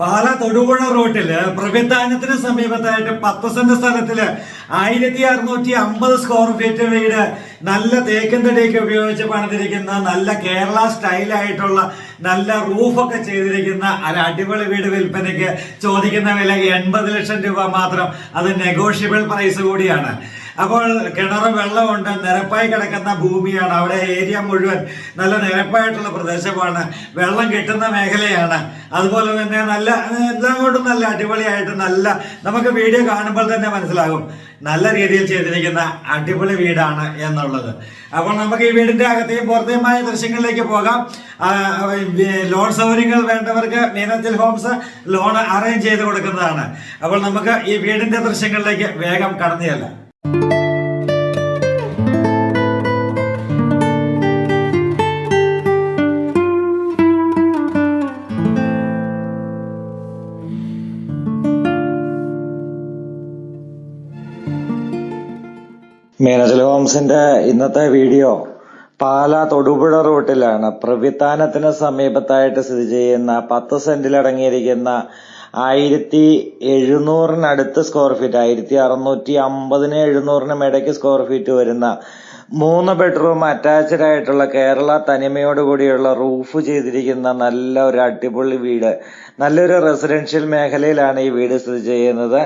പാല തൊടുപുഴ റോട്ടിൽ പ്രവിധാനത്തിന് സമീപത്തായിട്ട് പത്ത് സെന്റ് സ്ഥലത്തിൽ ആയിരത്തി അറുന്നൂറ്റി അമ്പത് സ്ക്വയർ ഫീറ്റ് വീട് നല്ല തേക്കൻ തടിയൊക്കെ ഉപയോഗിച്ച് പണിതിരിക്കുന്ന നല്ല കേരള സ്റ്റൈലായിട്ടുള്ള നല്ല റൂഫൊക്കെ ചെയ്തിരിക്കുന്ന ഒരു അടിപൊളി വീട് വിൽപ്പനയ്ക്ക് ചോദിക്കുന്ന വില എൺപത് ലക്ഷം രൂപ മാത്രം. അത് നെഗോഷ്യബിൾ പ്രൈസ് കൂടിയാണ്. അപ്പോൾ കിണർ വെള്ളമുണ്ട് നിരപ്പായി കിടക്കുന്ന ഭൂമിയാണ്. അവിടെ ഏരിയ മുഴുവൻ നല്ല നിരപ്പായിട്ടുള്ള പ്രദേശമാണ്. വെള്ളം കിട്ടുന്ന മേഖലയാണ്. അതുപോലെ തന്നെ നല്ല എല്ലാം കൊണ്ടും നല്ല അടിപൊളിയായിട്ട് നല്ല നമുക്ക് വീഡിയോ കാണുമ്പോൾ തന്നെ മനസ്സിലാകും. നല്ല രീതിയിൽ ചെയ്തിരിക്കുന്ന അടിപൊളി വീടാണ് എന്നുള്ളത്. അപ്പോൾ നമുക്ക് ഈ വീടിന്റെ അകത്തെയും പുറത്തെയുമായ ദൃശ്യങ്ങളിലേക്ക് പോകാം. ലോൺ സൗകര്യങ്ങൾ വേണ്ടവർക്ക് മീനത്തിൽ ഹോംസ് ലോൺ അറേഞ്ച് ചെയ്ത് കൊടുക്കുന്നതാണ്. അപ്പോൾ നമുക്ക് ഈ വീടിന്റെ ദൃശ്യങ്ങളിലേക്ക് വേഗം കടന്നു ചെല്ലാം. മീനച്ചൽ ഹോംസിന്റെ ഇന്നത്തെ വീഡിയോ പാല തൊടുപുഴ റൂട്ടിലാണ്. പ്രവിത്താനത്തിന് സമീപത്തായിട്ട് സ്ഥിതി ചെയ്യുന്ന പത്ത് സെന്റിൽ അടങ്ങിയിരിക്കുന്ന ആയിരത്തി എഴുന്നൂറിനടുത്ത് സ്ക്വയർ ഫീറ്റ് ആയിരത്തി അറുന്നൂറ്റി അമ്പതിന് എഴുന്നൂറിനും ഇടയ്ക്ക് സ്ക്വയർ ഫീറ്റ് വരുന്ന മൂന്ന് ബെഡ്റൂം അറ്റാച്ച്ഡ് ആയിട്ടുള്ള കേരള തനിമയോട് കൂടിയുള്ള റൂഫ് ചെയ്തിരിക്കുന്ന നല്ല ഒരു അടിപൊളി വീട്. നല്ലൊരു റെസിഡൻഷ്യൽ മേഖലയിലാണ് ഈ വീട് സ്ഥിതി ചെയ്യുന്നത്.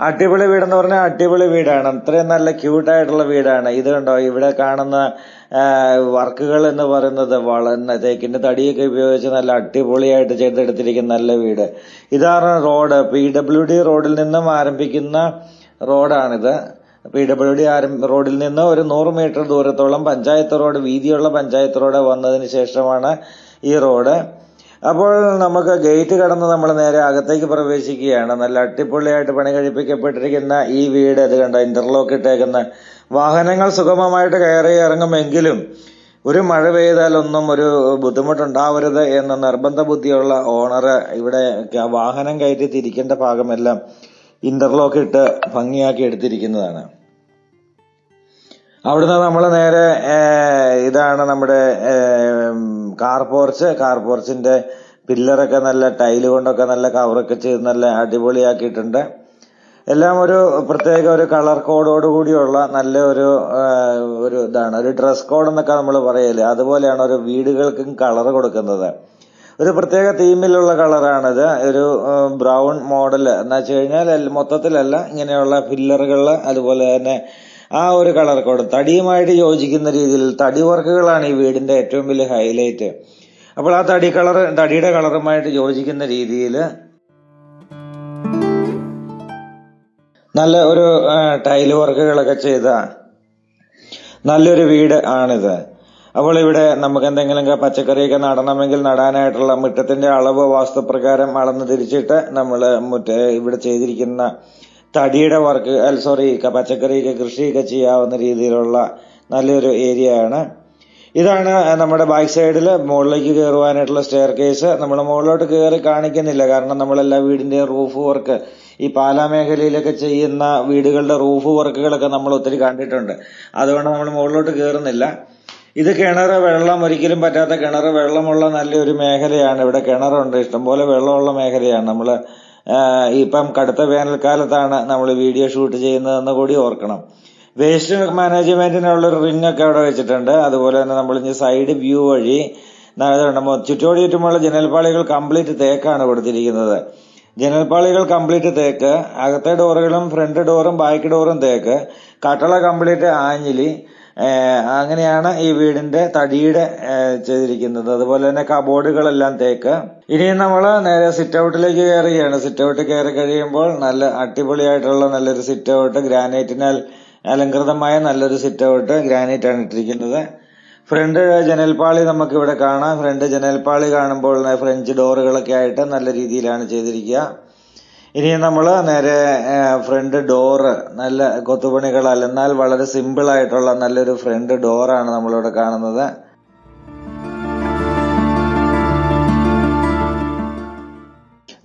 അടിപൊളി വീടെന്ന് പറഞ്ഞാൽ അടിപൊളി വീടാണ്. അത്രയും നല്ല ക്യൂട്ട് ആയിട്ടുള്ള വീടാണ്. ഇത് കണ്ടോ? ഇവിടെ കാണുന്ന വർക്കുകൾ എന്ന് പറയുന്നത് വളർന്ന തേക്കിന്റെ തടിയൊക്കെ ഉപയോഗിച്ച് നല്ല അടിപൊളിയായിട്ട് ചെയ്തെടുത്തിരിക്കുന്ന നല്ല വീട്. ഇതാണ് റോഡ്. പി ഡബ്ല്യു ഡി റോഡിൽ നിന്നും ആരംഭിക്കുന്ന റോഡാണിത്. പി ഡബ്ല്യു ഡി റോഡിൽ നിന്ന് ഒരു നൂറ് മീറ്റർ ദൂരത്തോളം പഞ്ചായത്ത് റോഡ് വീതിയുള്ള പഞ്ചായത്ത് റോഡ് വന്നതിന് ശേഷമാണ് ഈ റോഡ്. അപ്പോൾ നമുക്ക് ഗേറ്റ് കടന്ന് നമ്മൾ നേരെ അകത്തേക്ക് പ്രവേശിക്കുകയാണ്. നല്ല അടിപൊളിയായിട്ട് പണി കഴിപ്പിക്കപ്പെട്ടിരിക്കുന്ന ഈ വീട് അത് കണ്ട ഇന്റർലോക്ക് ഇട്ടേക്കുന്ന. വാഹനങ്ങൾ സുഗമമായിട്ട് കയറി ഇറങ്ങുമെങ്കിലും ഒരു മഴ പെയ്താലൊന്നും ഒരു ബുദ്ധിമുട്ടുണ്ടാവരുത് എന്ന നിർബന്ധ ബുദ്ധിയുള്ള ഓണർ ഇവിടെ വാഹനം കയറ്റി തിരിക്കേണ്ട ഭാഗമെല്ലാം ഇന്റർലോക്ക് ഇട്ട് ഭംഗിയാക്കി എടുത്തിരിക്കുന്നതാണ്. അവിടുന്ന് നമ്മൾ നേരെ ഇതാണ് നമ്മുടെ കാർ പോർച്ച് കാർ പോർച്ചിന്റെ പില്ലറൊക്കെ നല്ല ടൈൽ കൊണ്ടൊക്കെ നല്ല കവറൊക്കെ ചെയ്ത് നല്ല അടിപൊളിയാക്കിയിട്ടുണ്ട്. എല്ലാം ഒരു പ്രത്യേക ഒരു കളർ കോഡോട് കൂടിയുള്ള നല്ല ഒരു ഒരു ഇതാണ്. ഒരു ഡ്രസ് കോഡ് എന്നൊക്കെ നമ്മൾ പറയൽ. അതുപോലെയാണ് ഒരു വീടുകൾക്കും കളർ കൊടുക്കുന്നത്. ഒരു പ്രത്യേക തീമിലുള്ള കളറാണിത്. ഒരു ബ്രൗൺ മോഡൽ എന്ന് വെച്ച് കഴിഞ്ഞാൽ മൊത്തത്തിലല്ല ഇങ്ങനെയുള്ള പില്ലറുകളിൽ അതുപോലെ തന്നെ ആ ഒരു കളർ കോഡ്. തടിയുമായിട്ട് യോജിക്കുന്ന രീതിയിൽ തടി വർക്കുകളാണ് ഈ വീടിന്റെ ഏറ്റവും വലിയ ഹൈലൈറ്റ് അപ്പോൾ ആ തടി കളർ തടിയുടെ കളറുമായിട്ട് യോജിക്കുന്ന രീതിയിൽ നല്ല ഒരു ടൈൽ വർക്കുകളൊക്കെ ചെയ്ത നല്ലൊരു വീട് ആണിത്. അപ്പോൾ ഇവിടെ നമുക്ക് എന്തെങ്കിലും പച്ചക്കറിയൊക്കെ നടണമെങ്കിൽ നടാനായിട്ടുള്ള മുറ്റത്തിന്റെ അളവ് വാസ്തുപ്രകാരം അളന്ന് തിരിച്ചിട്ട് നമ്മൾ മുറ്റ ഇവിടെ ചെയ്തിരിക്കുന്ന തടിയുടെ വർക്ക് അല്ല സോറി പച്ചക്കറിയൊക്കെ കൃഷിയൊക്കെ ചെയ്യാവുന്ന രീതിയിലുള്ള നല്ലൊരു ഏരിയ ആണ്. ഇതാണ് നമ്മുടെ ബാക്ക് സൈഡിൽ മുകളിലേക്ക് കയറുവാനായിട്ടുള്ള സ്റ്റെയർ കേസ് നമ്മൾ മുകളിലോട്ട് കയറി കാണിക്കുന്നില്ല. കാരണം നമ്മളെല്ലാ വീടിന്റെ റൂഫ് വർക്ക് ഈ പാലാ മേഖലയിലൊക്കെ ചെയ്യുന്ന വീടുകളുടെ റൂഫ് വർക്കുകളൊക്കെ നമ്മൾ ഒത്തിരി കണ്ടിട്ടുണ്ട്. അതുകൊണ്ട് നമ്മൾ മുകളിലോട്ട് കയറുന്നില്ല ഇത് കിണർ വെള്ളം ഒരിക്കലും പറ്റാത്ത കിണർ വെള്ളമുള്ള നല്ലൊരു മേഖലയാണ്. ഇവിടെ കിണറുണ്ട്. ഇഷ്ടംപോലെ വെള്ളമുള്ള മേഖലയാണ്. നമ്മൾ ഇപ്പം കടുത്ത വേനൽക്കാലത്താണ് നമ്മൾ വീഡിയോ ഷൂട്ട് ചെയ്യുന്നതെന്ന് കൂടി ഓർക്കണം. വേസ്റ്റ് മാനേജ്മെന്റിനുള്ള ഒരു റിംഗ് ഒക്കെ അവിടെ വെച്ചിട്ടുണ്ട്. അതുപോലെ തന്നെ നമ്മൾ ഇനി സൈഡ് വ്യൂ വഴി ചുറ്റോടി ചുറ്റുമുള്ള ജനൽപ്പാളികൾ കംപ്ലീറ്റ് തേക്കാണ് കൊടുത്തിരിക്കുന്നത്. ജനൽപാളികൾ കംപ്ലീറ്റ് തേക്ക് അകത്തെ ഡോറുകളും ഫ്രണ്ട് ഡോറും ബാക്ക് ഡോറും തേക്ക് കട്ടള കംപ്ലീറ്റ് ആഞ്ഞിലി അങ്ങനെയാണ് ഈ വീടിന്റെ തടിയുടെ ചെയ്തിരിക്കുന്നത്. അതുപോലെ തന്നെ കബോർഡുകളെല്ലാം തേക്ക്. ഇനി നമ്മൾ നേരെ സിറ്റ് ഔട്ടിലേക്ക് കയറുകയാണ്. സിറ്റ് ഔട്ട് കയറി കഴിയുമ്പോൾ നല്ല അടിപൊളിയായിട്ടുള്ള നല്ലൊരു സിറ്റ് ഔട്ട് ഗ്രാനൈറ്റിനാൽ അലങ്കൃതമായ നല്ലൊരു സിറ്റ് ഔട്ട് ഗ്രാനൈറ്റ് ആണ് ഇട്ടിരിക്കുന്നത്. ഫ്രണ്ട് ജനൽപാളി നമുക്ക് ഇവിടെ കാണാം. ഫ്രണ്ട് ജനൽപാളി കാണുമ്പോൾ ഫ്രഞ്ച് ഡോറുകളൊക്കെ ആയിട്ട് നല്ല രീതിയിലാണ് ചെയ്തിരിക്കുക. ഇനി നമ്മൾ നേരെ ഫ്രണ്ട് ഡോറ് നല്ല കൊത്തുപണികളാൽ എന്നാൽ വളരെ സിമ്പിൾ ആയിട്ടുള്ള നല്ലൊരു ഫ്രണ്ട് ഡോറാണ് നമ്മളിവിടെ കാണുന്നത്.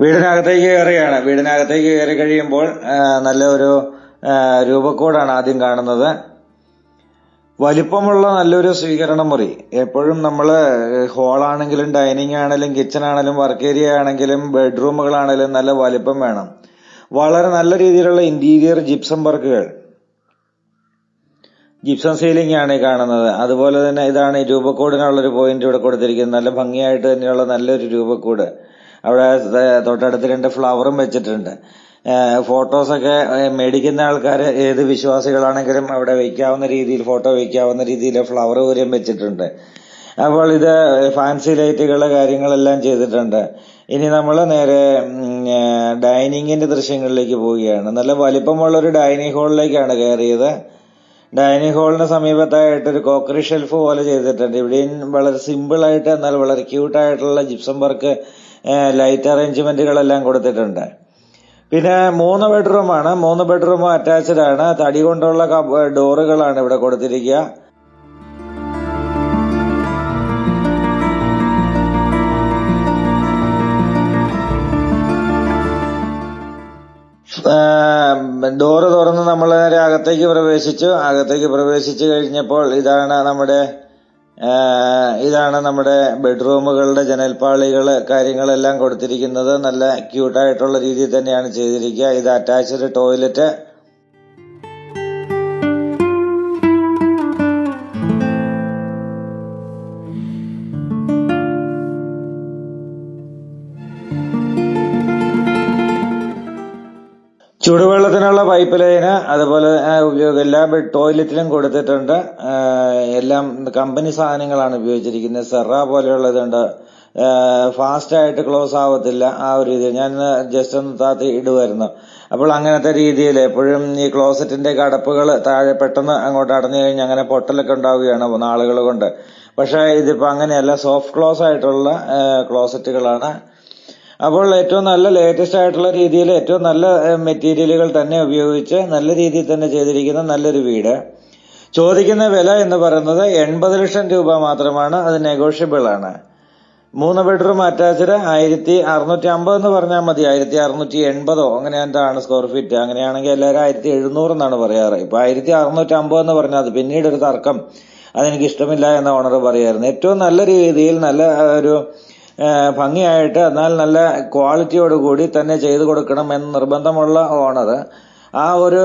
വീടിനകത്തേക്ക് കയറുകയാണ്. വീടിനകത്തേക്ക് കയറി കഴിയുമ്പോൾ നല്ല ഒരു രൂപക്കോടാണ് ആദ്യം കാണുന്നത്. വലിപ്പമുള്ള നല്ലൊരു സ്വീകരണ മുറി. എപ്പോഴും നമ്മൾ ഹാളാണെങ്കിലും ഡൈനിങ് ആണെങ്കിലും കിച്ചൺ ആണെങ്കിലും വർക്ക് ഏരിയ ആണെങ്കിലും ബെഡ്റൂമുകളാണെങ്കിലും നല്ല വലിപ്പം വേണം. വളരെ നല്ല രീതിയിലുള്ള ഇന്റീരിയർ ജിപ്സം വർക്കുകൾ ജിപ്സം സീലിംഗ് ആണ് കാണുന്നത്. അതുപോലെ തന്നെ ഇതാണ് ഈ രൂപക്കോടിനുള്ള ഒരു പോയിന്റ് ഇവിടെ കൊടുത്തിരിക്കുന്നത്. നല്ല ഭംഗിയായിട്ട് തന്നെയുള്ള നല്ലൊരു രൂപക്കൂട്. അവിടെ തൊട്ടടുത്ത് രണ്ട് ഫ്ലവറും വെച്ചിട്ടുണ്ട്. ഫോട്ടോസൊക്കെ മേടിക്കുന്ന ആൾക്കാർ ഏത് വിശ്വാസികളാണെങ്കിലും അവിടെ വെക്കാവുന്ന രീതിയിൽ ഫോട്ടോ വെക്കാവുന്ന രീതിയിൽ ഫ്ലവർ പോലും വെച്ചിട്ടുണ്ട്. അപ്പോൾ ഇത് ഫാൻസി ലൈറ്റുകൾ കാര്യങ്ങളെല്ലാം ചെയ്തിട്ടുണ്ട്. ഇനി നമ്മൾ നേരെ ഡൈനിങ്ങിന്റെ ദൃശ്യങ്ങളിലേക്ക് പോവുകയാണ്. നല്ല വലിപ്പമുള്ള ഒരു ഡൈനിങ് ഹാളിലേക്കാണ് കയറിയത്. ഡൈനിങ് ഹാളിന് സമീപത്തായിട്ട് ഒരു കോക്കറി ഷെൽഫ് പോലെ ചെയ്തിട്ടുണ്ട്. ഇവിടെയും വളരെ സിമ്പിൾ ആയിട്ട് എന്നാൽ വളരെ ക്യൂട്ടായിട്ടുള്ള ജിപ്സം വർക്ക് ലൈറ്റ് അറേഞ്ച്മെന്റുകളെല്ലാം കൊടുത്തിട്ടുണ്ട്. പിന്നെ മൂന്ന് ബെഡ്റൂമാണ്. മൂന്ന് ബെഡ്റൂം അറ്റാച്ച്ഡ് ആണ് തടി കൊണ്ടുള്ള ഡോറുകളാണ് ഇവിടെ കൊടുത്തിരിക്കുക. ഡോറ് തുറന്ന് നമ്മൾ നേരെ അകത്തേക്ക് പ്രവേശിച്ചു. അകത്തേക്ക് പ്രവേശിച്ചു കഴിഞ്ഞപ്പോൾ ഇതാണ് നമ്മുടെ ഇതാണ് നമ്മുടെ ബെഡ്റൂമുകളുടെ ജനൽപ്പാളികൾ കാര്യങ്ങളെല്ലാം കൊടുത്തിരിക്കുന്നത്. നല്ല ക്യൂട്ടായിട്ടുള്ള രീതിയിൽ തന്നെയാണ് ചെയ്തിരിക്കുക. ഇത് അറ്റാച്ച്ഡ് ടോയ്ലറ്റ് ചുടുവെള്ളത്തിനുള്ള പൈപ്പ് ലൈന് അതുപോലെ ഉപയോഗം എല്ലാ ടോയ്ലറ്റിലും കൊടുത്തിട്ടുണ്ട്. എല്ലാം കമ്പനി സാധനങ്ങളാണ് ഉപയോഗിച്ചിരിക്കുന്നത്. സെറ പോലെയുള്ളതുണ്ട് ഫാസ്റ്റ് ആയിട്ട് ക്ലോസ് ആവത്തില്ല ആ ഒരു രീതിയിൽ. ഞാൻ ജസ്റ്റ് ഒന്ന് താത്തി ഇടുമായിരുന്നു അപ്പോൾ അങ്ങനത്തെ രീതിയിൽ എപ്പോഴും ഈ ക്ലോസറ്റിന്റെ കടപ്പുകൾ താഴെ പെട്ടെന്ന് അങ്ങോട്ട് അടഞ്ഞു കഴിഞ്ഞാൽ അങ്ങനെ പൊട്ടലൊക്കെ ഉണ്ടാവുകയാണ് നാളുകൾ കൊണ്ട്. പക്ഷേ ഇതിപ്പോ അങ്ങനെയല്ല. സോഫ്റ്റ് ക്ലോസ് ആയിട്ടുള്ള ക്ലോസറ്റുകളാണ്. അപ്പോൾ ഏറ്റവും നല്ല ലേറ്റസ്റ്റ് ആയിട്ടുള്ള രീതിയിൽ ഏറ്റവും നല്ല മെറ്റീരിയലുകൾ തന്നെ ഉപയോഗിച്ച് നല്ല രീതിയിൽ തന്നെ ചെയ്തിരിക്കുന്ന നല്ലൊരു വീട്. ചോദിക്കുന്ന വില എന്ന് പറയുന്നത് എൺപത് ലക്ഷം രൂപ മാത്രമാണ്. അത് നെഗോഷ്യബിൾ ആണ്. മൂന്ന് ബെഡ്റൂം അറ്റാച്ച്ഡ് ആയിരത്തി അറുന്നൂറ്റി അമ്പത് എന്ന് പറഞ്ഞാൽ മതി. ആയിരത്തി അറുന്നൂറ്റി എൺപതോ അങ്ങനെ എന്താണ് സ്ക്വയർ ഫീറ്റ് അങ്ങനെയാണെങ്കിൽ എല്ലാവരും ആയിരത്തി എഴുന്നൂറ് എന്നാണ് പറയാറ്. ഇപ്പൊ ആയിരത്തി അറുന്നൂറ്റി അമ്പത് എന്ന് പറഞ്ഞാൽ അത് പിന്നീട് ഒരു തർക്കം. അതെനിക്ക് ഇഷ്ടമില്ല എന്ന ഓണർ പറയായിരുന്നു ഏറ്റവും നല്ല രീതിയിൽ നല്ല ഒരു ഭംഗിയായിട്ട് എന്നാൽ നല്ല ക്വാളിറ്റിയോട് കൂടി തന്നെ ചെയ്തു കൊടുക്കണം എന്ന് നിർബന്ധമുള്ള ഓണർ ആ ഒരു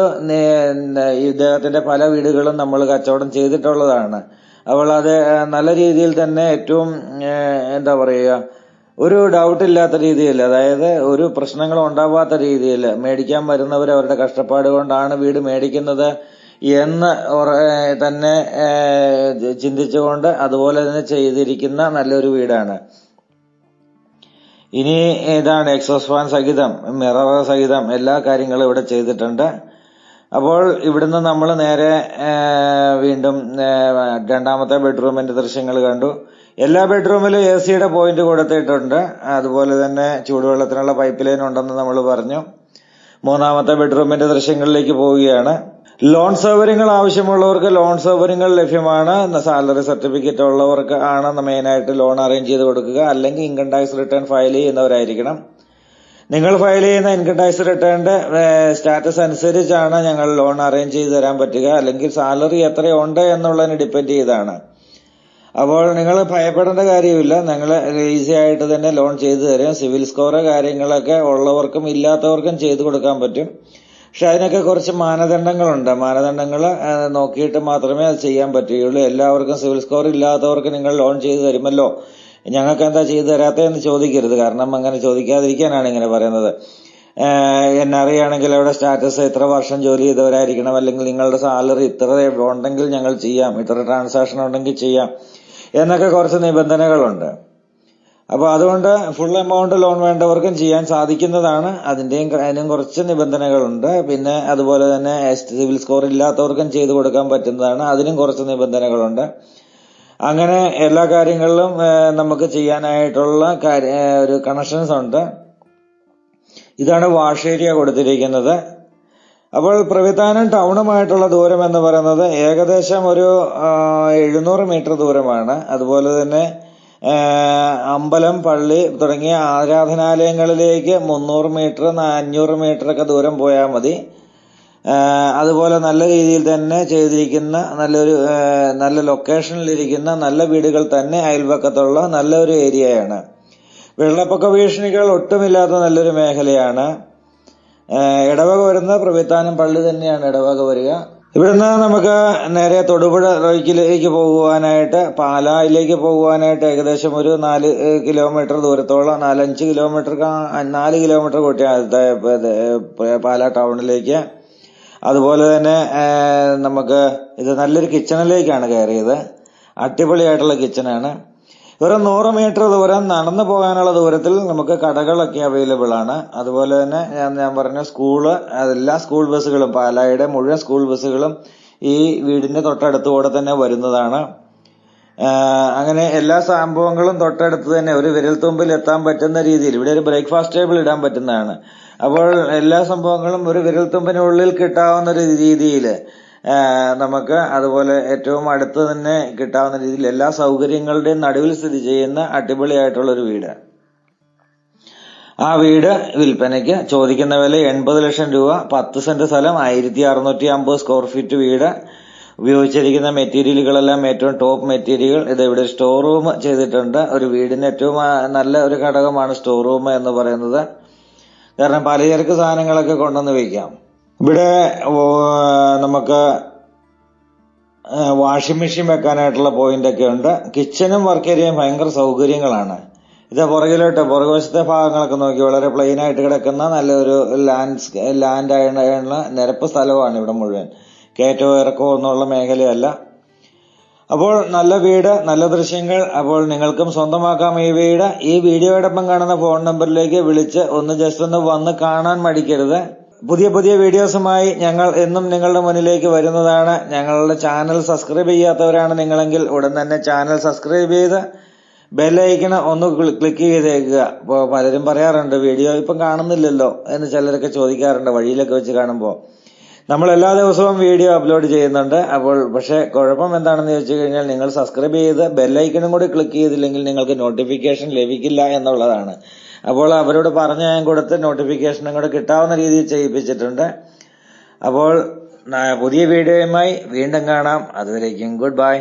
ഇദ്ദേഹത്തിന്റെ പല വീടുകളും നമ്മൾ കച്ചവടം ചെയ്തിട്ടുള്ളതാണ്. അപ്പോൾ അത് നല്ല രീതിയിൽ തന്നെ ഏറ്റവും എന്താ പറയുക ഒരു ഡൗട്ട് ഇല്ലാത്ത രീതിയിൽ അതായത് ഒരു പ്രശ്നങ്ങളും ഉണ്ടാവാത്ത രീതിയിൽ മേടിക്കാൻ വരുന്നവർ അവരുടെ കഷ്ടപ്പാട് കൊണ്ടാണ് വീട് മേടിക്കുന്നത് എന്ന് തന്നെ ചിന്തിച്ചുകൊണ്ട് അതുപോലെ തന്നെ ചെയ്തിരിക്കുന്ന നല്ലൊരു വീടാണ്. ഇനി ഇതാണ് എക്സോസ് ഫാൻ സഹിതം മിറർ സഹിതം എല്ലാ കാര്യങ്ങളും ഇവിടെ ചെയ്തിട്ടുണ്ട്. അപ്പോൾ ഇവിടുന്ന് നമ്മൾ നേരെ വീണ്ടും രണ്ടാമത്തെ ബെഡ്റൂമിന്റെ ദൃശ്യങ്ങൾ കണ്ടു. എല്ലാ ബെഡ്റൂമിലും എ സിയുടെ പോയിന്റ് കൊടുത്തിട്ടുണ്ട്. അതുപോലെ തന്നെ ചൂടുവെള്ളത്തിനുള്ള പൈപ്പ് ലൈൻ ഉണ്ടെന്ന് നമ്മൾ പറഞ്ഞു. മൂന്നാമത്തെ ബെഡ്റൂമിന്റെ ദൃശ്യങ്ങളിലേക്ക് പോവുകയാണ്. ലോൺ സൗകര്യങ്ങൾ ആവശ്യമുള്ളവർക്ക് ലോൺ സൗകര്യങ്ങൾ ലഭ്യമാണ്. സാലറി സർട്ടിഫിക്കറ്റ് ഉള്ളവർക്ക് ആണ് മെയിനായിട്ട് ലോൺ അറേഞ്ച് ചെയ്ത് കൊടുക്കുക. അല്ലെങ്കിൽ ഇൻകം ടാക്സ് റിട്ടേൺ ഫയൽ ചെയ്യുന്നവരായിരിക്കണം. നിങ്ങൾ ഫയൽ ചെയ്യുന്ന ഇൻകം ടാക്സ് റിട്ടേണിന്റെ സ്റ്റാറ്റസ് അനുസരിച്ചാണ് ഞങ്ങൾ ലോൺ അറേഞ്ച് ചെയ്ത് തരാൻ പറ്റുക. അല്ലെങ്കിൽ സാലറി എത്രയുണ്ട് എന്നുള്ളതിനെ ഡിപ്പെൻഡ് ചെയ്താണ്. അപ്പോൾ നിങ്ങൾ ഭയപ്പെടേണ്ട കാര്യമില്ല. നിങ്ങൾ ഈസി ആയിട്ട് തന്നെ ലോൺ ചെയ്തു തരും. സിവിൽ സ്കോർ കാര്യങ്ങളൊക്കെ ഉള്ളവർക്കും ഇല്ലാത്തവർക്കും ചെയ്തു കൊടുക്കാൻ പറ്റും. പക്ഷെ അതിനൊക്കെ കുറച്ച് മാനദണ്ഡങ്ങളുണ്ട്. മാനദണ്ഡങ്ങൾ നോക്കിയിട്ട് മാത്രമേ അത് ചെയ്യാൻ പറ്റുകയുള്ളൂ. എല്ലാവർക്കും സിവിൽ സ്കോർ ഇല്ലാത്തവർക്ക് നിങ്ങൾ ലോൺ ചെയ്തു തരുമല്ലോ. ഞങ്ങൾക്ക് എന്താ ചെയ്തു തരാത്തതെന്ന് ചോദിക്കരുത്. കാരണം അങ്ങനെ ചോദിക്കാതിരിക്കാനാണ് ഇങ്ങനെ പറയുന്നത്. ഐ ആണെങ്കിൽ അവിടെ സ്റ്റാറ്റസ് എത്ര വർഷം ജോലി ചെയ്തവരായിരിക്കണം. അല്ലെങ്കിൽ നിങ്ങളുടെ സാലറി ഇത്ര ഉണ്ടെങ്കിൽ ഞങ്ങൾ ചെയ്യാം. ഇത്ര ട്രാൻസാക്ഷൻ ഉണ്ടെങ്കിൽ ചെയ്യാം. എന്നൊക്കെ കുറച്ച് നിബന്ധനകളുണ്ട്. അപ്പോൾ അതുകൊണ്ട് ഫുൾ എമൗണ്ട് ലോൺ വേണ്ടവർക്കും ചെയ്യാൻ സാധിക്കുന്നതാണ്. അതിന്റെയും അതിനും കുറച്ച് നിബന്ധനകളുണ്ട്. പിന്നെ അതുപോലെ തന്നെ സിവിൽ സ്കോർ ഇല്ലാത്തവർക്കും ചെയ്തു കൊടുക്കാൻ പറ്റുന്നതാണ്. അതിനും കുറച്ച് നിബന്ധനകളുണ്ട്. അങ്ങനെ എല്ലാ കാര്യങ്ങളിലും നമുക്ക് ചെയ്യാനായിട്ടുള്ള ഒരു കണക്ഷൻസ് ഉണ്ട്. ഇതാണ് വാഷ് ഏരിയ കൊടുത്തിരിക്കുന്നത്. അപ്പോൾ പ്രവിധാനം ടൗണുമായിട്ടുള്ള ദൂരം എന്ന് പറയുന്നത് ഏകദേശം ഒരു എഴുന്നൂറ് മീറ്റർ ദൂരമാണ്. അതുപോലെ തന്നെ അമ്പലം പള്ളി തുടങ്ങിയ ആരാധനാലയങ്ങളിലേക്ക് മുന്നൂറ് മീറ്റർ അഞ്ഞൂറ് മീറ്റർ ഒക്കെ ദൂരം പോയാൽ മതി. അതുപോലെ നല്ല രീതിയിൽ തന്നെ ചെയ്തിരിക്കുന്ന നല്ലൊരു നല്ല നല്ല ലൊക്കേഷനിലിരിക്കുന്ന നല്ല വീടുകൾ തന്നെ അയൽപക്കത്തുള്ള നല്ലൊരു ഏരിയയാണ്. വെള്ളപ്പൊക്ക ഭീഷണികൾ ഒട്ടുമില്ലാത്ത നല്ലൊരു മേഖലയാണ്. ഇടവക വരുന്ന പ്രവിത്താനം പള്ളി തന്നെയാണ് ഇടവക വരിക. ഇവിടുന്ന് നമുക്ക് നേരെ തൊടുപുഴ റോയ്ക്കിലേക്ക് പോകുവാനായിട്ട് പാലായിലേക്ക് പോകുവാനായിട്ട് ഏകദേശം ഒരു നാല് കിലോമീറ്റർ ദൂരത്തോളം നാലഞ്ച് കിലോമീറ്റർ നാല് കിലോമീറ്റർ കൂട്ടിയ പാല ടൗണിലേക്ക്. അതുപോലെ തന്നെ നമുക്ക് ഇത് നല്ലൊരു കിച്ചണിലേക്കാണ് കയറിയത്. അടിപൊളിയായിട്ടുള്ള കിച്ചണാണ്. വെറും നൂറ് മീറ്റർ ദൂരം നടന്നു പോകാനുള്ള ദൂരത്തിൽ നമുക്ക് കടകളൊക്കെ അവൈലബിൾ ആണ്. അതുപോലെ തന്നെ ഞാൻ ഞാൻ പറഞ്ഞ സ്കൂൾ എല്ലാ സ്കൂൾ ബസ്സുകളും പാലായുടെ മുഴുവൻ സ്കൂൾ ബസ്സുകളും ഈ വീടിന്റെ തൊട്ടടുത്ത് തൊട്ടടുത്തുകൂടെ തന്നെ വരുന്നതാണ്. അങ്ങനെ എല്ലാ സംഭവങ്ങളും തൊട്ടടുത്ത് തന്നെ ഒരു വിരൽ തുമ്പിൽ എത്താൻ പറ്റുന്ന രീതിയിൽ ഇവിടെ ഒരു ബ്രേക്ക്ഫാസ്റ്റ് ടേബിൾ ഇടാൻ പറ്റുന്നതാണ്. അപ്പോൾ എല്ലാ സംഭവങ്ങളും ഒരു വിരൽ തുമ്പിനുള്ളിൽ കിട്ടാവുന്ന ഒരു രീതിയിൽ നമുക്ക് അതുപോലെ ഏറ്റവും അടുത്ത് തന്നെ കിട്ടാവുന്ന രീതിയിൽ എല്ലാ സൗകര്യങ്ങളുടെയും നടുവിൽ സ്ഥിതി ചെയ്യുന്ന അടിപൊളിയായിട്ടുള്ള ഒരു വീട്. ആ വീട് വിൽപ്പനയ്ക്ക് ചോദിക്കുന്ന വില എൺപത് ലക്ഷം രൂപ പത്ത് സെന്റ് സ്ഥലം ആയിരത്തി അറുന്നൂറ്റി അമ്പത് സ്ക്വയർ ഫീറ്റ് വീട്. ഉപയോഗിച്ചിരിക്കുന്ന മെറ്റീരിയലുകളെല്ലാം ഏറ്റവും ടോപ്പ് മെറ്റീരിയൽ. ഇത് ഇവിടെ സ്റ്റോർ റൂം ചെയ്തിട്ടുണ്ട്. ഒരു വീടിന് ഏറ്റവും നല്ല ഒരു ഘടകമാണ് സ്റ്റോർ റൂം എന്ന് പറയുന്നത്. കാരണം പലചരക്ക് സാധനങ്ങളൊക്കെ കൊണ്ടുവന്ന് വയ്ക്കാം ഇവിടെ നമുക്ക് വാഷിംഗ് മെഷീൻ വെക്കാനായിട്ടുള്ള പോയിന്റ് ഒക്കെ ഉണ്ട്. കിച്ചണും വർക്ക് ഏരിയയും ഭയങ്കര സൗകര്യങ്ങളാണ്. ഇത് പുറകിലോട്ട് പുറകുവശത്തെ ഭാഗങ്ങളൊക്കെ നോക്കി വളരെ പ്ലെയിൻ ആയിട്ട് കിടക്കുന്ന നല്ലൊരു ലാൻഡ് ലാൻഡ് ആയുള്ള നിരപ്പ് സ്ഥലമാണ് ഇവിടെ മുഴുവൻ. കയറ്റവും ഇറക്കവും എന്നുള്ള മേഖലയല്ല. അപ്പോൾ നല്ല വീട് നല്ല ദൃശ്യങ്ങൾ. അപ്പോൾ നിങ്ങൾക്കും സ്വന്തമാക്കാം ഈ വീട്. ഈ വീഡിയോയോടൊപ്പം കാണുന്ന ഫോൺ നമ്പറിലേക്ക് വിളിച്ച് ഒന്ന് ജസ്റ്റ് ഒന്ന് വന്ന് കാണാൻ മടിക്കരുത്. പുതിയ പുതിയ വീഡിയോസുമായി ഞങ്ങൾ എന്നും നിങ്ങളുടെ മുന്നിലേക്ക് വരുന്നതാണ്. ഞങ്ങളുടെ ചാനൽ സബ്സ്ക്രൈബ് ചെയ്യാത്തവരാണ് നിങ്ങളെങ്കിൽ ഉടൻ തന്നെ ചാനൽ സബ്സ്ക്രൈബ് ചെയ്ത് ബെല്ലൈക്കണ ഒന്ന് ക്ലിക്ക് ചെയ്തേക്കുക. ഇപ്പോൾ പലരും പറയാറുണ്ട് വീഡിയോ ഇപ്പം കാണുന്നില്ലല്ലോ എന്ന് ചിലരൊക്കെ ചോദിക്കാറുണ്ട് വഴിയിലൊക്കെ വെച്ച് കാണുമ്പോൾ നമ്മൾ എല്ലാ ദിവസവും വീഡിയോ അപ്ലോഡ് ചെയ്യുന്നുണ്ട്. അപ്പോൾ പക്ഷേ കുഴപ്പം എന്താണെന്ന് ചോദിച്ചു കഴിഞ്ഞാൽ നിങ്ങൾ സബ്സ്ക്രൈബ് ചെയ്ത് ബെല്ലൈക്കണും കൂടി ക്ലിക്ക് ചെയ്തില്ലെങ്കിൽ നിങ്ങൾക്ക് നോട്ടിഫിക്കേഷൻ ലഭിക്കില്ല എന്നുള്ളതാണ്. അപ്പോൾ അവരോട് പറഞ്ഞ് ഞാൻ കൊടുത്ത് നോട്ടിഫിക്കേഷനും കൂടെ കിട്ടാവുന്ന രീതിയിൽ ചെയ്യിപ്പിച്ചിട്ടുണ്ട്. അപ്പോൾ പുതിയ വീഡിയോയുമായി വീണ്ടും കാണാം. അതുവരേക്കും ഗുഡ് ബൈ